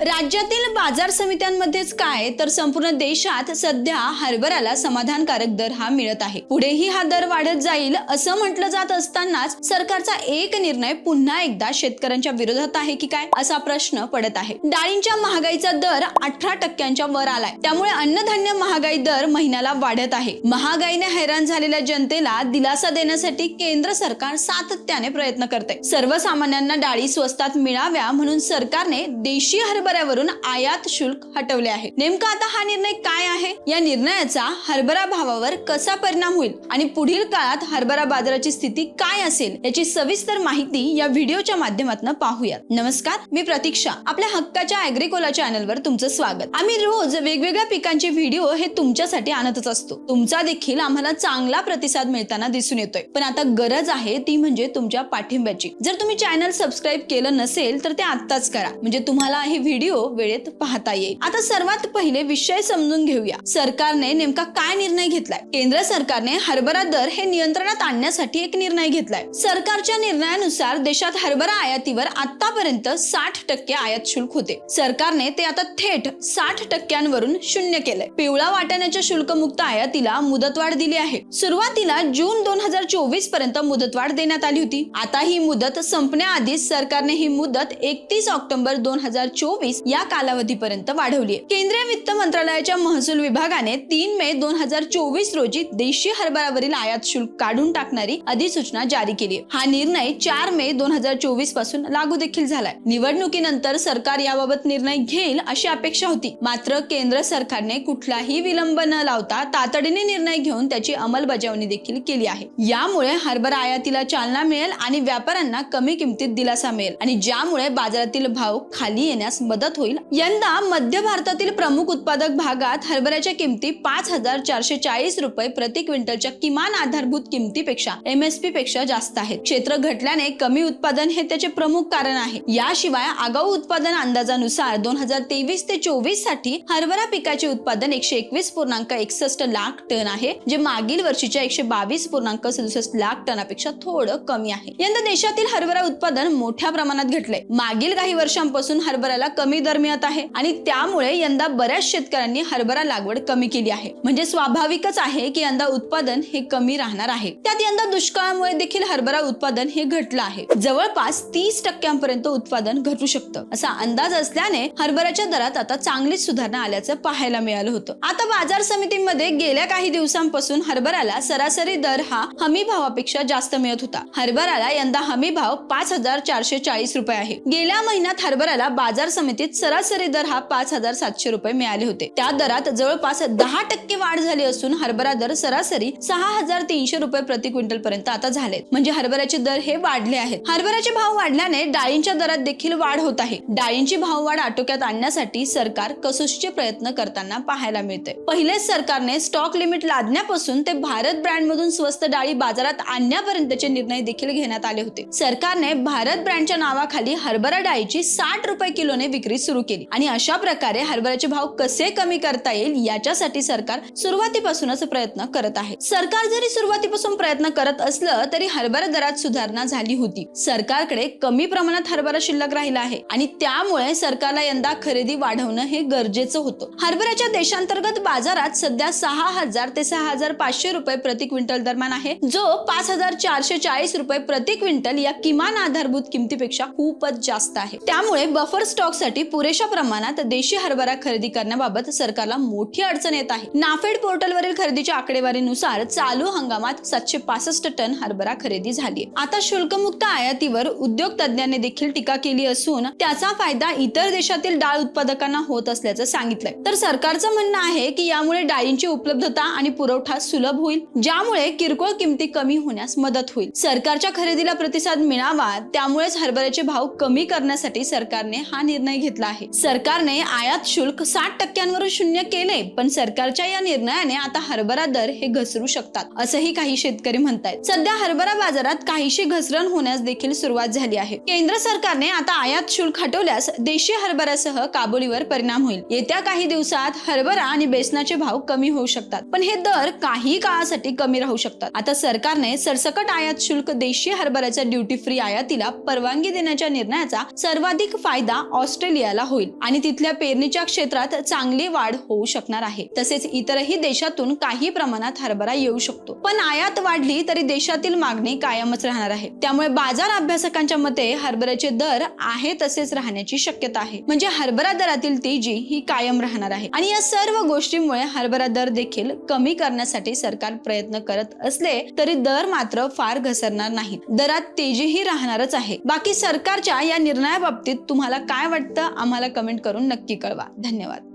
राज्यातील बाजार समित्यांमध्येच काय तर संपूर्ण देशात सध्या हरभऱ्याला समाधानकारक दर हा मिळत आहे. पुढेही हा दर वाढत जाईल असं म्हटलं जात असतानाच सरकारचा एक निर्णय पुन्हा एकदा शेतकऱ्यांच्या विरोधात आहे की काय असा प्रश्न पडत आहे. डाळींच्या महागाईचा दर अठरा टक्क्यांच्या वर आलाय. त्यामुळे अन्नधान्य महागाई दर महिन्याला वाढत आहे. महागाईने हैराण झालेल्या जनतेला दिलासा देण्यासाठी केंद्र सरकार सातत्याने प्रयत्न करते सर्वसामान्यांना डाळी स्वस्तात मिळाव्या म्हणून सरकारने देशी हरभऱ्यावरून आयात शुल्क हटवले आहे. नेमका आता हा निर्णय काय आहे? या निर्णयाचा हरभरा भावावर कसा परिणाम होईल आणि पुढील काळात हरभरा बाजाराची स्थिती काय असेल याची सविस्तर माहिती या व्हिडिओच्या माध्यमातून पाहूयात. नमस्कार मी प्रतीक्षा. आपल्या हक्काच्या अॅग्रिकोला चॅनलवर तुमचं स्वागत. आम्ही रोज वेगवेगळ्या पिकांचे व्हिडिओ हे तुमच्यासाठी आणतच असतो. तुमचा देखील आम्हाला चांगला प्रतिसाद मिळताना दिसून येतोय. पण आता गरज आहे ती म्हणजे तुमच्या पाठिंब्याची. जर तुम्ही चॅनल सबस्क्राईब केलं नसेल तर ते आत्ताच करा. म्हणजे तुम्हाला हे व्हिडिओ वेळेत पाहता येईल. आता सर्वात पहिले विषय समजून घेऊया. सरकारने नेमका काय निर्णय घेतलाय? केंद्र सरकारने हरभरा दर हे नियंत्रणात आणण्यासाठी एक निर्णय घेतलाय. सरकारच्या निर्णयानुसार देशात हरभरा आयातीवर आतापर्यंत साठ टक्के आयात शुल्क होते. सरकारने ते आता थेट साठ टक्क्यांवरून शून्य केलंय. पिवळा वाटाण्याच्या शुल्कमुक्त आयातीला मुदतवाढ दिली आहे. सुरुवातीला जून दोन हजार चोवीसपर्यंत मुदतवाढ देण्यात आली होती. आता ही मुदत संपण्याआधीच सरकारने ही मुदत एकतीस ऑक्टोबर दोन हजार चोवीस या कालावधीपर्यंत वाढवली आहे. केंद्रीय वित्त मंत्रालयाच्या महसूल विभागाने तीन मे दोन हजार चोवीस रोजी देशी हरभरावरील आयात शुल्क काढून टाकणारी अधिसूचना जारी केली हा निर्णय चार मे दोन हजार चोवीसपासून लागू देखील झालाय. निवडणुकीनंतर सरकार याबाबत निर्णय घेईल अशी अपेक्षा होती. मात्र केंद्र सरकारने कुठलाही विलंब न लावता तातडीने निर्णय घेऊन त्याची अंमलबजावणी देखील केली आहे. यामुळे हरभरा आयातीला चालना मिळेल आणि व्यापाऱ्यांना कमी किमतीत दिलासा मिळेल आणि ज्यामुळे बाजारातील भाव खाली येण्यास मदत होईल. यंदा मध्य भारतातील प्रमुख उत्पादक भागात हरभऱ्याच्या किमती पाच हजार चारशे चाळीस रुपये प्रति क्विंटलच्या किमान आधारभूत किमतीपेक्षा एमएसपी पेक्षा जास्त आहेत. क्षेत्र घटल्याने कमी उत्पादन हे त्याचे प्रमुख कारण आहे. याशिवाय आगाऊ उत्पादन अंदाजानुसार दोन हजार तेवीस ते चोवीससाठी हरभरा पिकाचे उत्पादन एकशे एकवीस पूर्णांक एकसष्ट लाख टन आहे जे मागील वर्षीच्या एकशे बावीस पूर्णांक सदुसष्ट लाख टनापेक्षा थोडं कमी आहे. यंदा देशातील हरभरा उत्पादन मोठ्या प्रमाणात घटले मागील काही वर्षांपासून हरभऱ्याला कमी दर मिळत आहे आणि त्यामुळे यंदा बऱ्याच शेतकऱ्यांनी हरभरा लागवड कमी केली आहे. म्हणजे स्वाभाविकच आहे की यंदा उत्पादन हे कमी राहणार आहे. त्यात यंदा दुष्काळामुळे देखील हरभरा उत्पादन हे घटलं आहे. जवळपास तीस टक्क्यांपर्यंत उत्पादन घटू शकतं. असा अंदाज असल्याने हरभऱ्याच्या दरात आता चांगलीच सुधारणा आल्याचं पाहायला मिळालं होतं. आता बाजार समितीमध्ये गेल्या काही दिवसांपासून हरभऱ्याला सरासरी दर हा हमी भावापेक्षा जास्त मिळत होता. हरभऱ्याला यंदा हमी भाव पाच हजार चारशे चाळीस रुपये आहे. गेल्या महिन्यात हरभऱ्याला बाजार समिती समितीत सरासरी दर हा पाच हजार सातशे रुपये मिळाले होते. त्या दरात जवळपास दहा टक्के वाढ झाली असून हरभरा दर सरासरी सहा हजार तीनशे रुपये प्रति क्विंटल पर्यंत आता झाले म्हणजे हरभऱ्याचे दर हे वाढले आहेत. हरभऱ्याचे भाव वाढल्याने डाळींच्या दरात देखील वाढ होत आहे. डाळींची भाववाढ आटोक्यात आणण्यासाठी सरकार कसोशीचे प्रयत्न करताना पाहायला मिळते. पहिलेच सरकारने स्टॉक लिमिट लादण्यापासून ते भारत ब्रँड मधून स्वस्त डाळी बाजारात आणण्यापर्यंतचे निर्णय देखील घेण्यात आले होते. सरकारने भारत ब्रँडच्या नावाखाली हरभरा डाळीची साठ रुपये किलोने विक्री सुरू केली. आणि अशा प्रकारे हरभऱ्याचे भाव कसे कमी करता येईल याच्यासाठी सरकार सुरुवातीपासूनच प्रयत्न करत आहे. सरकार जरी सुरुवातीपासून प्रयत्न करत असलं तरी हरभरा दरात सुधारणा झाली होती. सरकारकडे कमी प्रमाणात हरभरा शिल्लक राहिला आहे आणि त्यामुळे सरकारला यंदा खरेदी वाढवणं हे गरजेचं होतं. हरभऱ्याच्या देशांतर्गत बाजारात सध्या सहा हजार ते सहा हजार पाचशे रुपये प्रति क्विंटल दरम्यान आहे जो पाच हजार चारशे चाळीस रुपये प्रति क्विंटल या किमान आधारभूत किमतीपेक्षा खूपच जास्त आहे. त्यामुळे बफर स्टॉक साठी पुरेशा प्रमाणात देशी हरभरा खरेदी करण्याबाबत सरकारला मोठी अडचण येत आहे. नाफेड पोर्टलवरील खरेदीच्या आकडेवारीनुसार चालू हंगामात सातशे पासष्ट टन हरभरा खरेदी झाली आता शुल्कमुक्त आयातीवर उद्योग तज्ज्ञांनी देखील टीका केली असून त्याचा फायदा इतर देशातील डाळ उत्पादकांना होत असल्याचं सांगितलंय. तर सरकारचं म्हणणं आहे की यामुळे डाळींची उपलब्धता आणि पुरवठा सुलभ होईल ज्यामुळे किरकोळ किमती कमी होण्यास मदत होईल. सरकारच्या खरेदीला प्रतिसाद मिळावा त्यामुळेच हरभऱ्याचे भाव कमी करण्यासाठी सरकारने हा निर्णय घेतला आहे. सरकारने आयात शुल्क साठ टक्क्यांवर शून्य केले पण सरकारच्या या निर्णयाने आता हरभरा दर हे घसरू शकतात असंही काही शेतकरी म्हणतायत. सध्या हरभरा बाजारात काहीशी घसरण होण्यास देखील सुरुवात झाली आहे. केंद्र सरकारने आता आयात शुल्क हटवल्यास देशी हरभऱ्यासह काबोलीवर परिणाम होईल. येत्या काही दिवसात हरभरा आणि बेसनाचे भाव कमी होऊ शकतात पण हे दर काही काळासाठी कमी राहू शकतात. आता सरकारने सरसकट आयात शुल्क देशी हरभऱ्याच्या ड्युटी फ्री आयातीला परवानगी देण्याच्या निर्णयाचा सर्वाधिक फायदा ऑस्ट्रेलिया ऑस्ट्रेलियाला होईल आणि तिथल्या पेरणीच्या क्षेत्रात चांगली वाढ होऊ शकणार आहे. तसेच इतरही देशातून काही प्रमाणात हरभरा येऊ शकतो. पण आयात वाढली तरी देशातील मागणी कायमच राहणार आहे. त्यामुळे बाजार अभ्यासकांच्या मते हरभऱ्याचे दर आहे तसेच राहण्याची शक्यता आहे. म्हणजे हरभरा दरातील तेजी ही कायम राहणार आहे. आणि या सर्व गोष्टींमुळे हरभरा दर देखील कमी करण्यासाठी सरकार प्रयत्न करत असले तरी दर मात्र फार घसरणार नाही दरात तेजीही राहणारच आहे. बाकी सरकारच्या या निर्णयाबाबतीत तुम्हाला काय वाटतं? आम्हाला कमेंट करून नक्की कळवा. धन्यवाद.